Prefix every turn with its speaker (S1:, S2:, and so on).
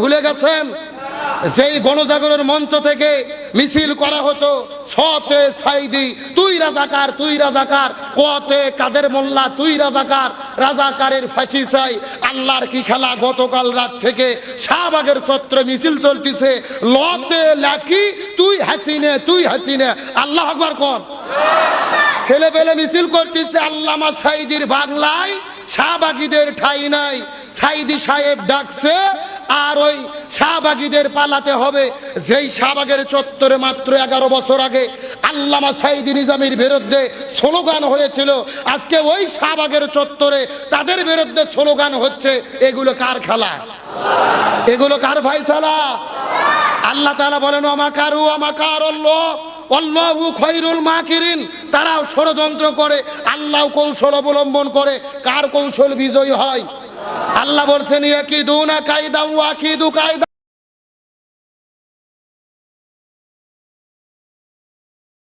S1: ভুলে গেছেন? যেই গণজাগরণ মঞ্চ থেকে মিছিল করা হতো, সতে সাইদি, তুই রাজাকার তুই রাজাকার কতে কাদের মোল্লা, তুই রাজাকার, রাজাকারের ফাঁসি চাই, আল্লাহর কি খেলা গতকাল রাত থেকে? শাহবাগের সত্রে মিছিল চলতিছে, লতে লাকি, তুই হাসিনে তুই হাসিনে। আল্লাহ আকবার কর। ছেলে পেলে মিছিল করতেছে, আল্লামা সাইদির বাংলায়, শাহবাগীদের ঠাই নাই। সাইদি সাহেব ডাকছে আর ওই শাহবাগীদের পালাতে হবে। যেই শাহবাগের চত্বরে মাত্র এগারো বছর আগে আল্লামা সাইদি নিজামের বিরুদ্ধে স্লোগান হয়েছিল, আজকে ওই শাহবাগের চত্বরে তাদের বিরুদ্ধে স্লোগান হচ্ছে, এগুলো কার খেলা? এগুলো কার ফাইসালা আল্লাহ তাআলা বলেন আমাকারু আমাকার অল্লাহু খৈরুল মাকিরিন। তারাও ষড়যন্ত্র করে আল্লাহ কৌশল অবলম্বন করে, কার কৌশল বিজয়ী হয়? আল্লাহ বলছেন ইয়াকিদুনা কায়দা ওয়াকিদু কায়দা